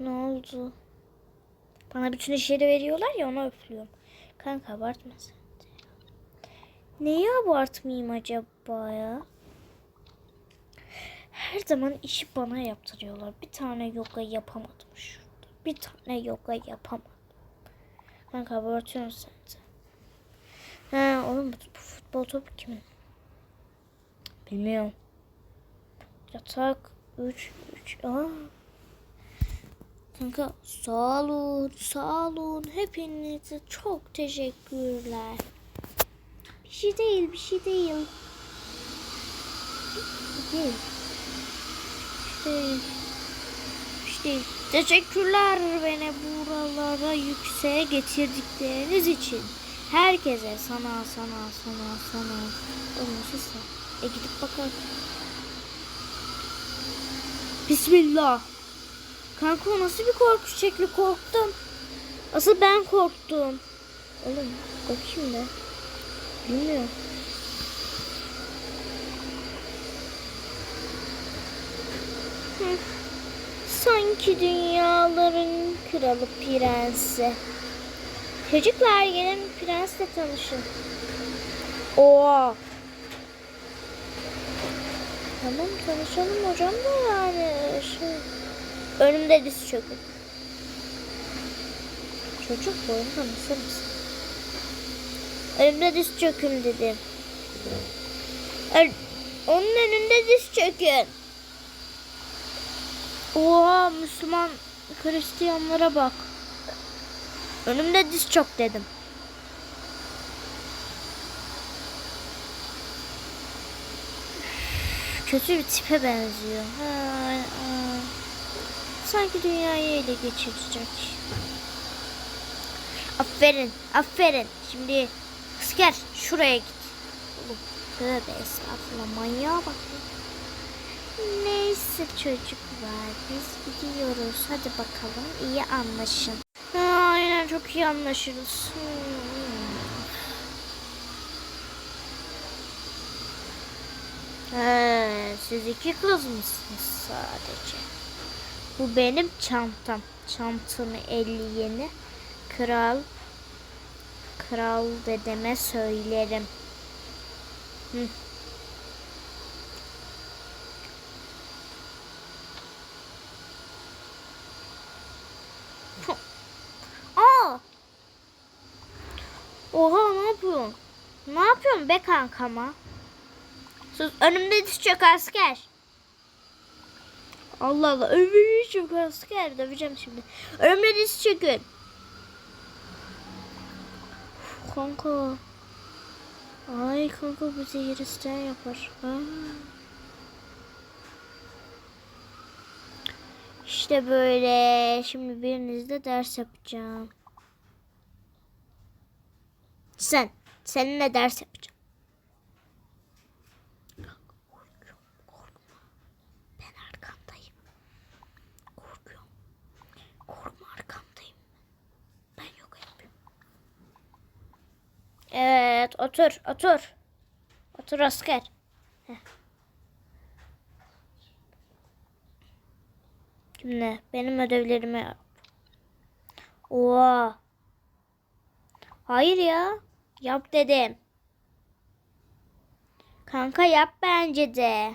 ne oldu? Bana bütün işleri veriyorlar ya ona öflüyorum. Kanka abartma sen. Neyi abartmayayım acaba ya? Her zaman işi bana yaptırıyorlar. Bir tane yoga yapamadım şurada. Bir tane yoga yapamadım. Kanka abartıyorsun sen de. Ha oğlum bu, bu futbol topu kimin? Bilmiyorum. Yatak 3 3 aa. Kanka sağ olun, sağ olun. Hepinize çok teşekkürler. Bir şey değil, bir şey değil. Bir şey değil. Bir şey değil. Bir şey değil. Teşekkürler beni buralara yükseğe getirdikleriniz için. Herkese sana sana sana sana. De. E gidip bakalım. Bismillah. Kanka o nasıl bir korku şekli korktum. Asıl ben korktum. Oğlum bakayım da. Bilmiyorum. Sanki dünyaların kralı prensi. Çocuklar gelin prensle tanışın. Oha. Tamam tanışalım hocam da yani şey. Önümde diz çökün. Çocuk boyunda mısın mısın? Önümde diz çökün dedim. Ön- Onun önünde diz çökün. Oha Müslüman Hristiyanlara bak. Önümde diz çök dedim. Kötü bir tipe benziyor. Ha, ha. Sanki dünyayı ele geçirecek. Aferin, aferin. Şimdi asker şuraya git. Oğlum tövbe estağfurullah manyağa bak. Neyse çocuklar biz gidiyoruz. Hadi bakalım iyi anlaşın. Aynen çok iyi anlaşırız. Hmm. He, siz iki kız mısınız sadece? Bu benim çantam. Çantamı elli yeni. Kral Kral dedeme söylerim. Hı. Oha ne yapıyorsun? Ne yapıyorsun be kankama? Sus önümde çök asker. Allah Allah önümde diz çök asker. Döveceğim şimdi. Diz çökün. Kanka. Ay kanka bize yeristen yapar. Ha. İşte böyle. Şimdi birinizde ders yapacağım. Sen. Seninle ders yapacağım. Evet otur otur. Otur asker. Heh. Şimdi benim ödevlerimi yap. Oha. Hayır ya. Yap dedim. Kanka yap bence de.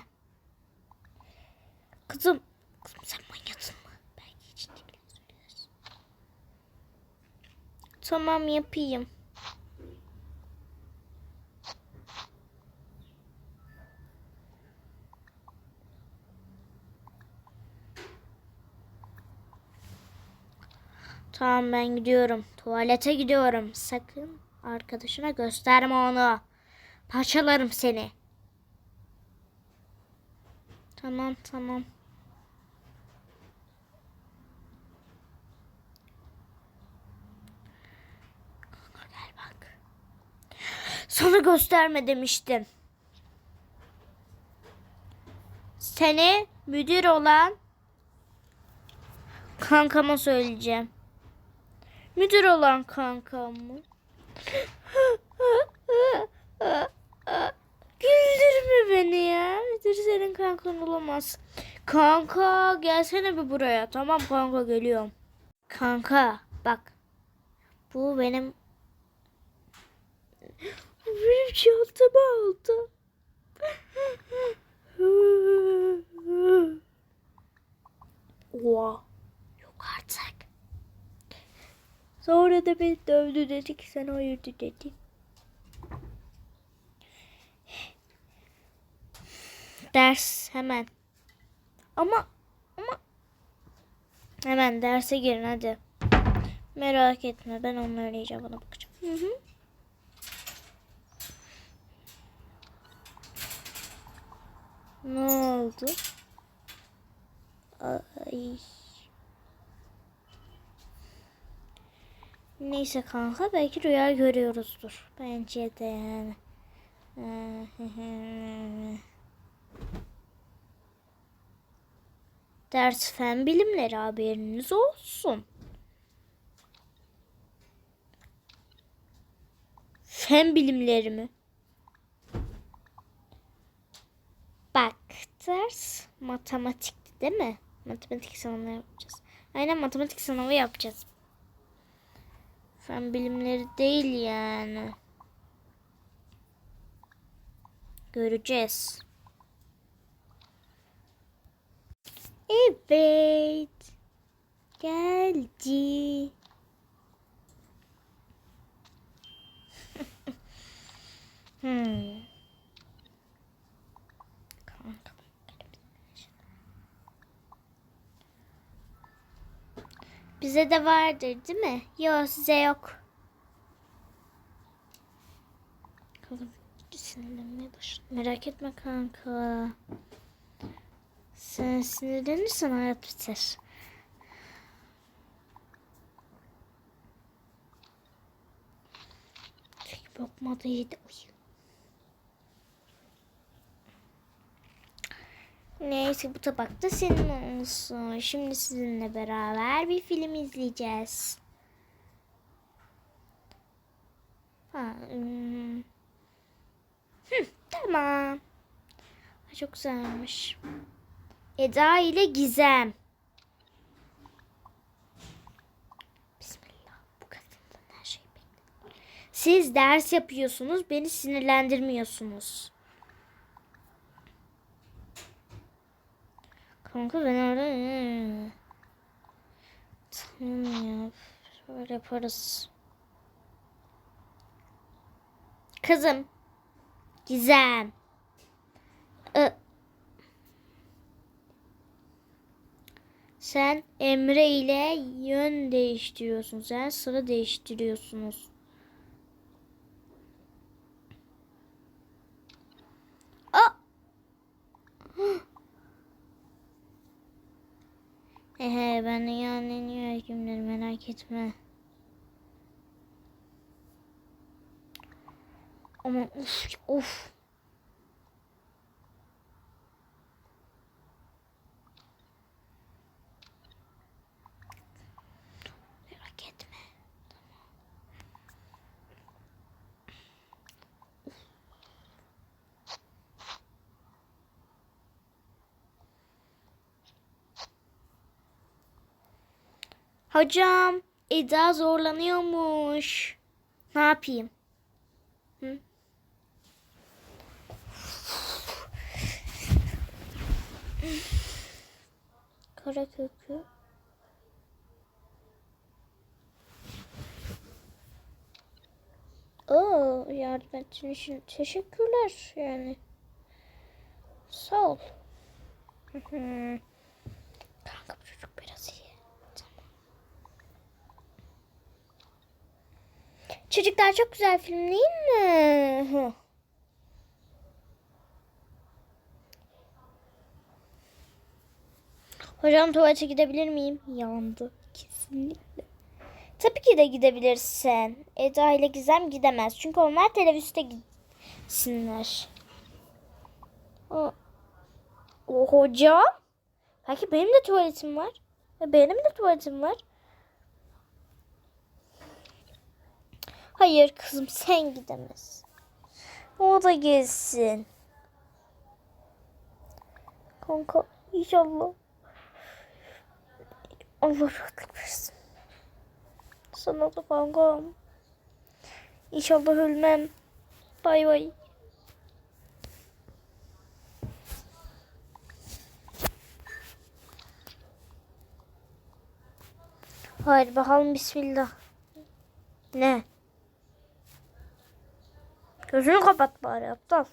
Kızım. Kızım sen manyaksın mı? Belki değil. söylersin. Tamam yapayım. Tamam ben gidiyorum. Tuvalete gidiyorum. Sakın arkadaşına gösterme onu. Parçalarım seni. Tamam tamam. Gel bak. Sana gösterme demiştim. Seni müdür olan kankama söyleyeceğim. Müdür olan kankam mı? Güldürme beni ya. Müdür senin kankan olamaz. Kanka gelsene bir buraya. Tamam kanka geliyorum. Kanka bak. Bu benim benim çantamı aldı. Oha. Yok artık. Sonra da beni dövdü dedi ki sen hayırdır dedi. Ders hemen. Ama ama hemen derse girin hadi. Merak etme ben onların icabına bakacağım. Hı hı. Ne oldu? Ay. Neyse kanka belki rüya görüyoruzdur. Bence de yani. Ders fen bilimleri haberiniz olsun. Fen bilimleri mi? Bak ders matematikti değil mi? Matematik sınavı yapacağız. Aynen matematik sınavı yapacağız. Fen bilimleri değil yani. Göreceğiz. Evet. Geldi. hmm. Kanka. Bize de vardır değil mi? Yok size yok. Kanka sinirlenmeye başladım. Merak etme kanka. Sen sinirlenirsen hayat biter. Tek bakmadı yedi. Uy. Neyse bu tabak da senin olsun. Şimdi sizinle beraber bir film izleyeceğiz. Ha, hmm. Hı, tamam. Çok güzelmiş. Eda ile Gizem. Bismillah. Siz ders yapıyorsunuz, beni sinirlendirmiyorsunuz. Kanka ben orada... Tamam ya. Şöyle yaparız. Kızım. Gizem. Ö- Sen Emre ile yön değiştiriyorsun. Sen sıra değiştiriyorsunuz. Aa! Ehe ben de yani hekimleri merak etme. Ama of of. Merak etme. Hocam Eda zorlanıyormuş. Ne yapayım? Hı? Kara kökü. Oo, yardım ettiğin için teşekkürler yani. Sağ ol. Kanka bu çocuk biraz iyi. Tamam. Çocuklar çok güzel film değil mi? Hocam tuvalete gidebilir miyim? Yandı. Kesinlikle. Tabii ki de gidebilirsin. Eda ile Gizem gidemez. Çünkü onlar teneffüste gitsinler. O, o hocam. Belki benim de tuvaletim var. Benim de tuvaletim var. Hayır kızım sen gidemez. O da gelsin. Kanka İnşallah. Allah rahatlık versin. Sana da kankam. İnşallah ölmem. Bay bay. Haydi bakalım bismillah. Ne? Gözünü kapat bari aptal.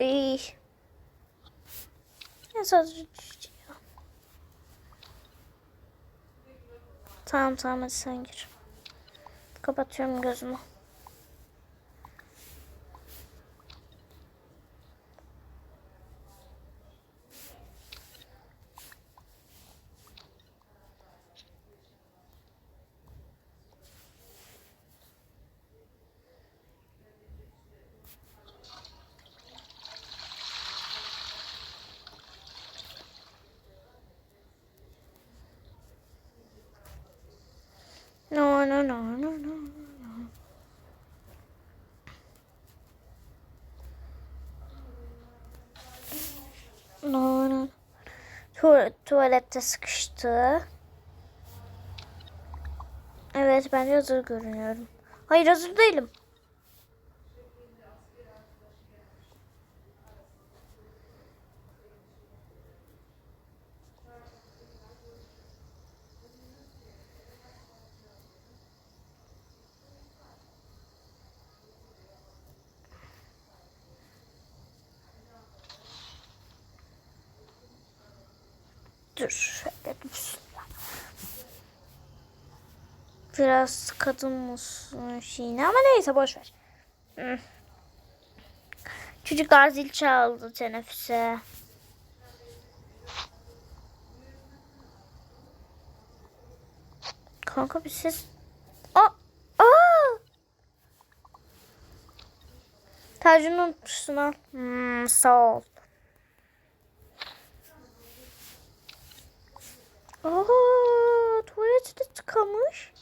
İyi. Ya sadece düşeceğim. Tamam tamam hadi sen gir. Kapatıyorum gözümü. No no no no no. No. Tu tuvalette sıkıştı. Evet ben hazır görünüyorum. Hayır hazır değilim. Dursunlar. Biraz kadın mısın şeyine ama neyse boş ver. Çocuklar zil çaldı teneffüse. Kanka bir ses. Aa! Aa! Tacını unutmuşsun al. Hmm, sağ ol. Aa, tuvalete de tıkamış.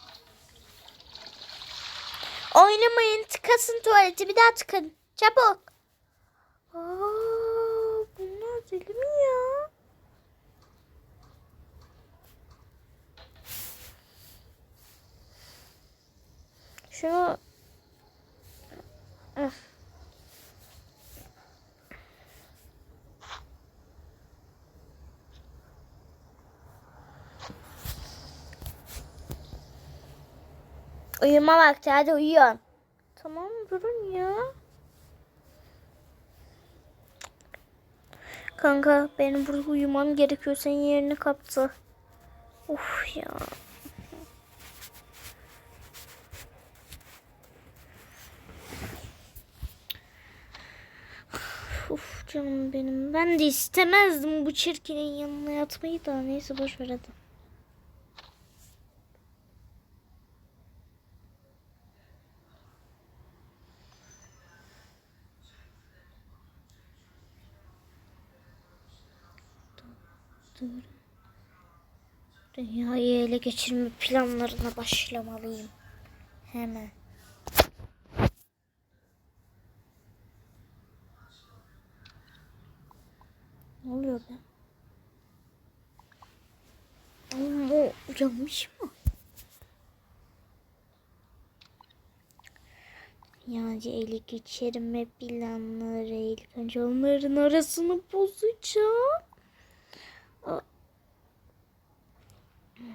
Oynamayın tıkasın tuvaleti bir daha tıkın. Çabuk. Aa, bunlar deli mi ya? Şunu Öf. Uyuma vakti hadi uyuyorsun. Tamam durun ya. Kanka benim burada uyumam gerekiyor. Senin yerini kaptı. Uf ya. Uf canım benim. Ben de istemezdim bu çirkinin yanına yatmayı da. Neyse boş ver hadi. Dünyayı ele geçirme planlarına başlamalıyım. Hemen. Ne oluyor be? Oğlum o uyanmış mı? Yani ele geçirme planları ilk önce onların arasını bozacağım.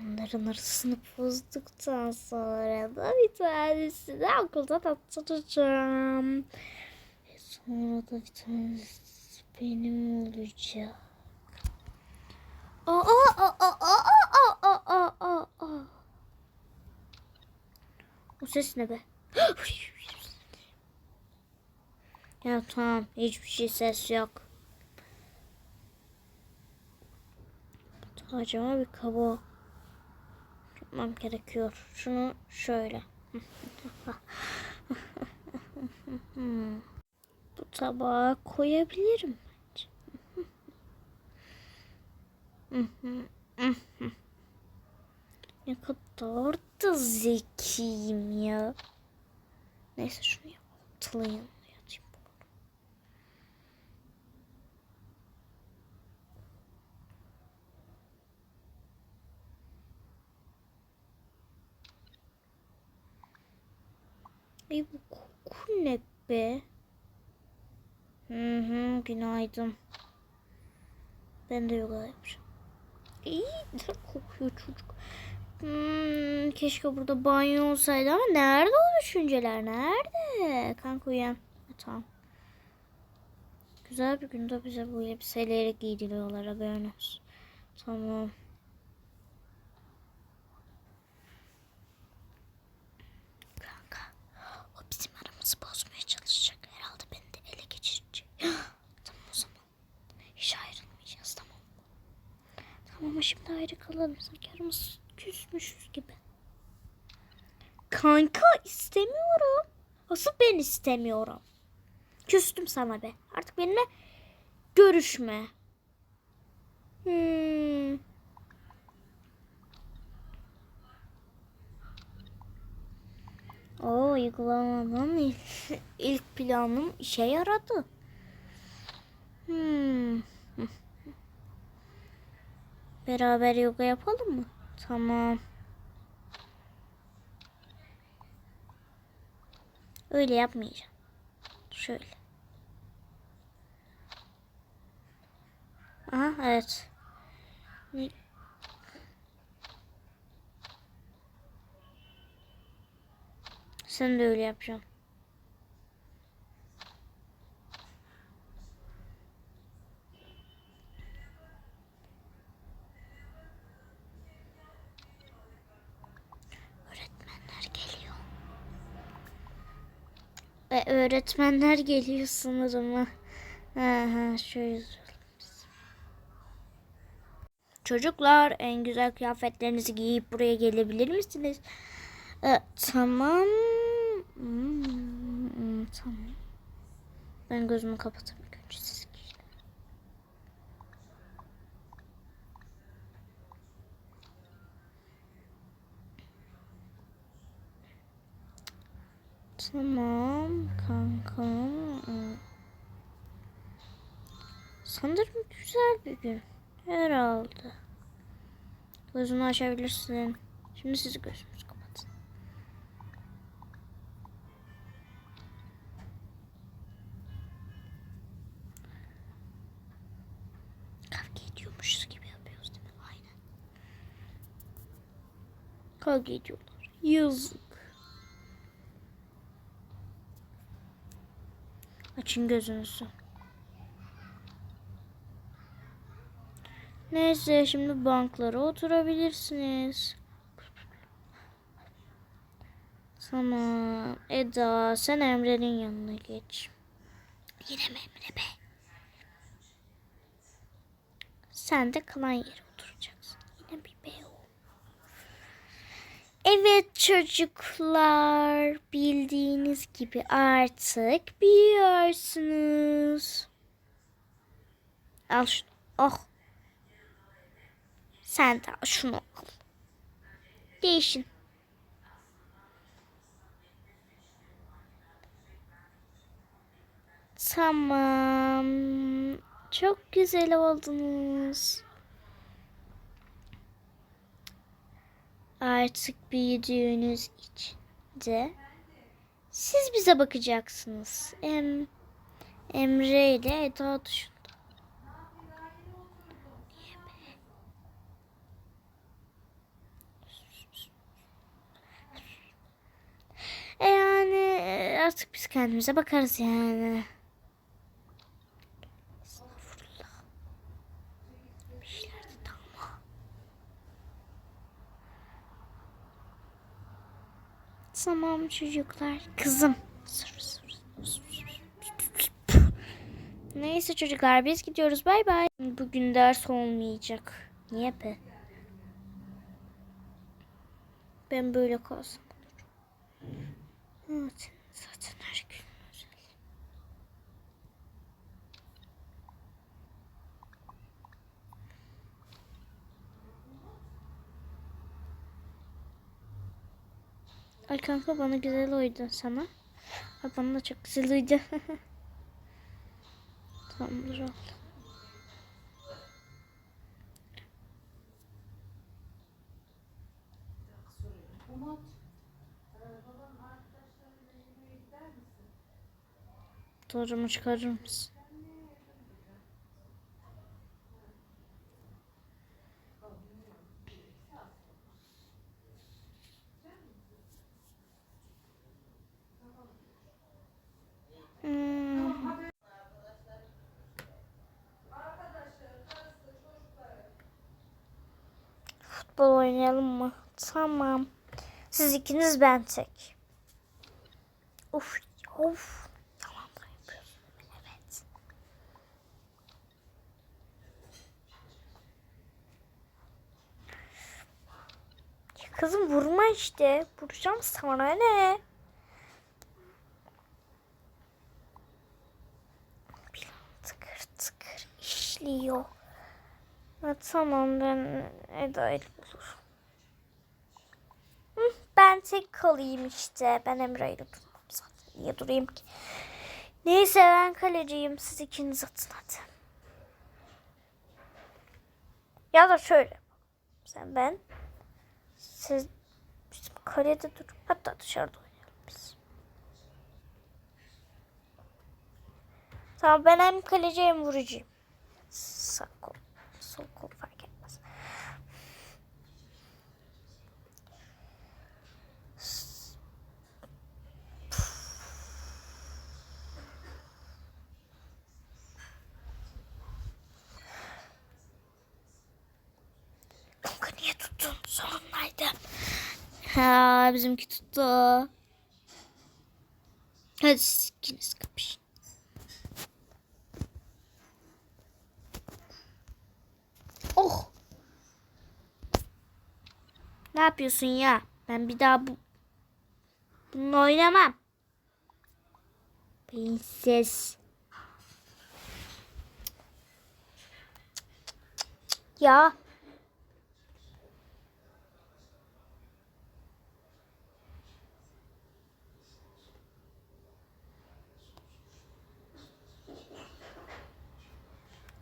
Onların arasını bozduktan sonra da bir tanesini okuldan attıracağım. Ve sonra da bir tanesi benim olacak. Aa, aa, aa, aa, aa, aa, aa, aa. O ses ne be? ya tamam hiçbir şey ses yok. Acaba bir kaba yapmam gerekiyor. Şunu şöyle. Bu tabağa koyabilirim. bence. Ne kadar da zekiyim ya. Neyse şunu atlayayım. Ay bu koku ne be? Hı hı günaydın. Ben de yoga yapacağım. İyi kokuyor çocuk. Hmm, keşke burada banyo olsaydı ama nerede o düşünceler? Nerede? Kanka uyan. Tamam. Güzel bir günde bize bu elbiseleri giydiriyorlar haberin olsun. Tamam. Kanka o bizim aramızı bozmaya çalışacak. Herhalde beni de ele geçirecek. tamam o zaman. Hiç ayrılmayacağız tamam mı? Tamam ama şimdi ayrı kalalım. Sanki aramız küsmüşüz gibi. Kanka istemiyorum. Asıl ben istemiyorum. Küstüm sana be. Artık benimle görüşme. Hmm. O uygulamadan ilk, ilk planım işe yaradı. Hmm. Beraber yoga yapalım mı? Tamam. Öyle yapmayacağım. Şöyle. Aha evet. Sen de öyle yapacaksın. Öğretmenler geliyor. E, öğretmenler geliyor sanırım. Aha, şöyle duralım biz. Çocuklar en güzel kıyafetlerinizi giyip buraya gelebilir misiniz? E, tamam. Hmm, hmm, tamam. Ben gözümü kapatayım. Önce siz giyin. Tamam kankam. Sanırım güzel bir gün. Herhalde. Gözünü açabilirsin. Şimdi siz gözünüzü kapatın. Kavga ediyormuşuz gibi yapıyoruz değil mi? Aynen. Kavga ediyorlar. Yazık. Açın gözünüzü. Neyse şimdi banklara oturabilirsiniz. Tamam. Eda sen Emre'nin yanına geç. Yine mi Emre be? Sen de kalan yere oturacaksın. Yine bir be o. Evet çocuklar bildiğiniz gibi artık büyüyorsunuz. Al şunu. Oh. Sen de al şunu al. Değişin. Tamam. Çok güzel oldunuz. Artık büyüdüğünüz için de siz bize bakacaksınız. Em, Emre ile Eda dışında. E yani e, artık biz kendimize bakarız yani. Estağfurullah. Bir şeyler de tamam. Tamam çocuklar. Kızım. Neyse çocuklar biz gidiyoruz. Bay bay. Bugün ders olmayacak. Niye be? Ben böyle kalsam. Evet. Zaten her gün özel. Ay kanka bana güzel uydu sana. Ay bana da çok güzel uydu. Tamamdır oldu. Doğrumu çıkarır mısın? Hmm. Futbol oynayalım mı? Tamam. Siz ikiniz ben tek. Of of. Yalan da yapıyorsun. Evet. Ya kızım vurma işte. Vuracağım sana ne? İşliyor. Ha, tamam ben Eda ile bulurum. Hı, Ben tek kalayım işte. Ben Emre ile durmam zaten. Niye durayım ki? Neyse ben kaleciyim. Siz ikiniz atın hadi. Ya da şöyle. Sen ben. Siz bizim kalede dur. Hatta dışarıda oynayalım biz. Tamam ben hem kaleci hem. Sağ kol. Sol kol fark etmez. Kanka niye tuttun? Sorunlaydı. Ha bizimki tuttu. Hadi ikiniz kapışın. Oh. Ne yapıyorsun ya? Ben bir daha bu bununla oynamam. Prenses. Ya.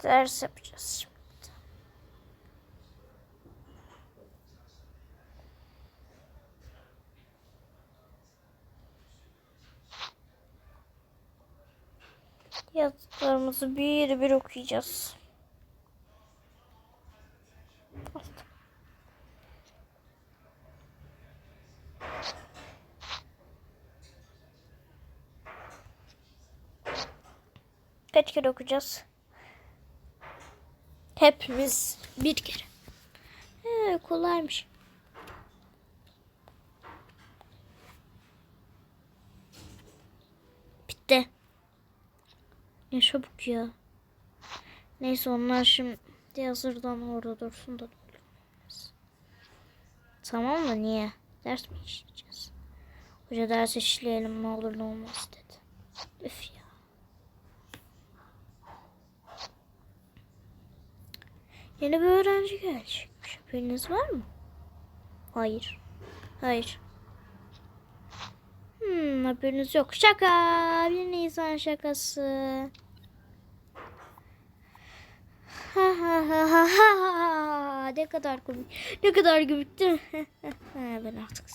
Ders yapacağız Yazdıklarımızı bir bir okuyacağız. Kaç kere okuyacağız? Hepimiz bir kere. He, kolaymış. Ne çabuk ya. Neyse onlar şimdi hazırdan orada dursun da olmaz. Tamam mı? Niye? Ders mi işleyeceğiz? Hoca ders işleyelim ne olur ne olmaz dedi. Üf ya. Yeni bir öğrenci gelecekmiş. Haberiniz var mı? Hayır. Hayır. Hmm, haberiniz yok. Şaka. Bir Nisan şakası. Ha ha ha ha ha. Ne kadar komik. Ne kadar komik değil mi? ben artık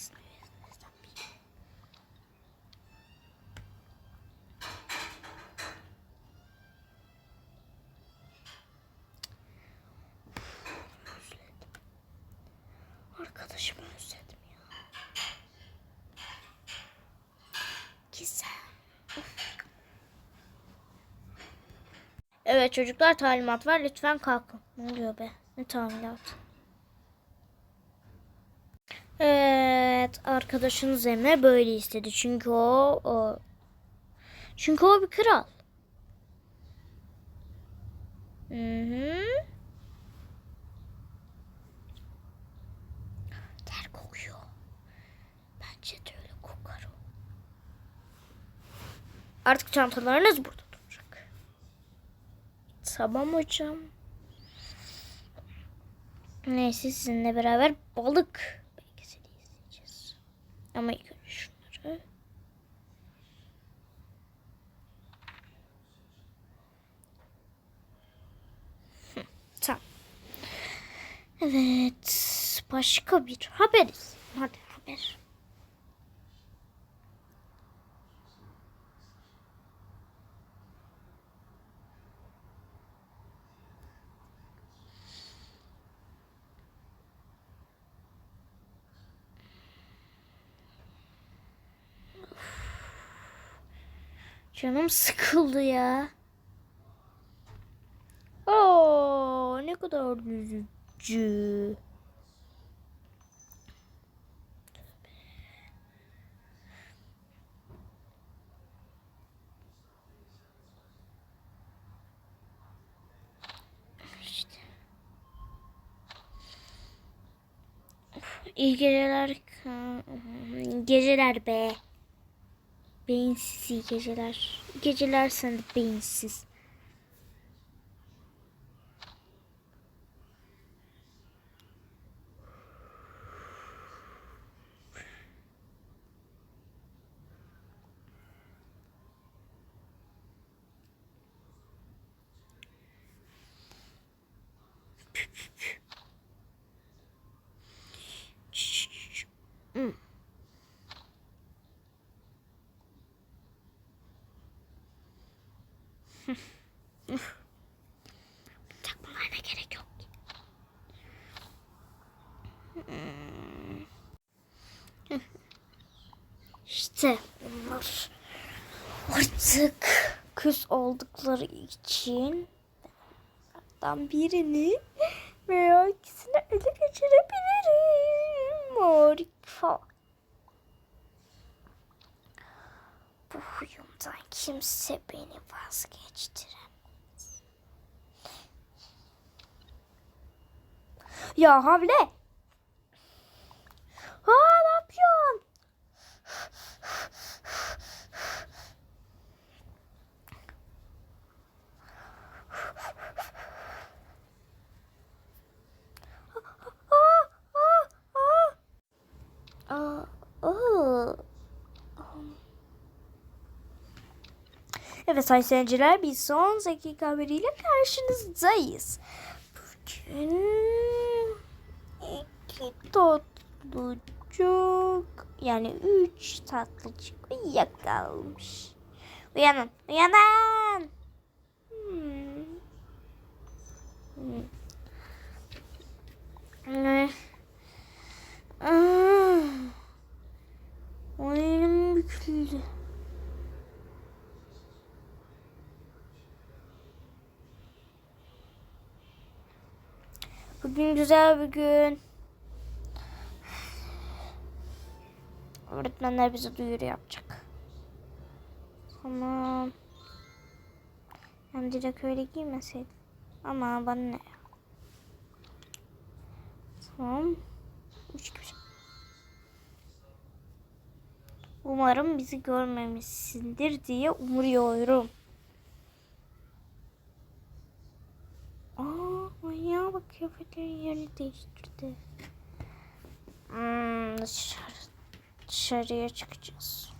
Arkadaşımı özledim ya. Güzel. Çocuklar talimat var. Lütfen kalkın. Ne oluyor be? Ne talimat? Evet arkadaşınız Emre böyle istedi. Çünkü o, o çünkü o bir kral. Hı hı. Ter kokuyor. Bence de öyle kokar o. Artık çantalarınız burada. Tamam hocam. Neyse sizinle beraber balık belgeseli izleyeceğiz. Ama ilk önce şunları. Tamam. Evet. Başka bir haberiz. Hadi haber. Canım sıkıldı ya. Oo, ne kadar üzücü. İşte. Of, İyi geceler. Geceler be. Beyinsiz iyi geceler. İyi Geceler sana da beyinsiz. Hmm. Takmalarına gerek yok. İşte onlar artık küs oldukları için ben birini veya ikisini ele geçirebilirim. Harika. Bu huyumdan kimse beni vazgeçtiremez. Ya Havle. Ha ne yapıyorsun? Aa, aa, aa. Aa, aa. Evet sayın seyirciler bir son dakika haberiyle karşınızdayız. Bugün iki tatlıcık yani üç tatlıcık uyuyakalmış. Uyanın uyanın. Hmm. Hmm. Ne? Ah. Oyunum büküldü. Bugün güzel bir gün. Öğretmenler bize duyuru yapacak. Tamam. Hem direkt öyle giymeseydim. Ama bana ne? Tamam. Üç gibi. Umarım bizi görmemişsindir diye umuyorum. Aa, manyağa bak kıyafetlerin yerini değiştirdi. Hmm, dışarı, dışarıya çıkacağız.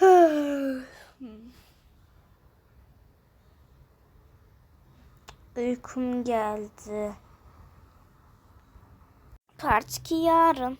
Uykum geldi. 2 yarın.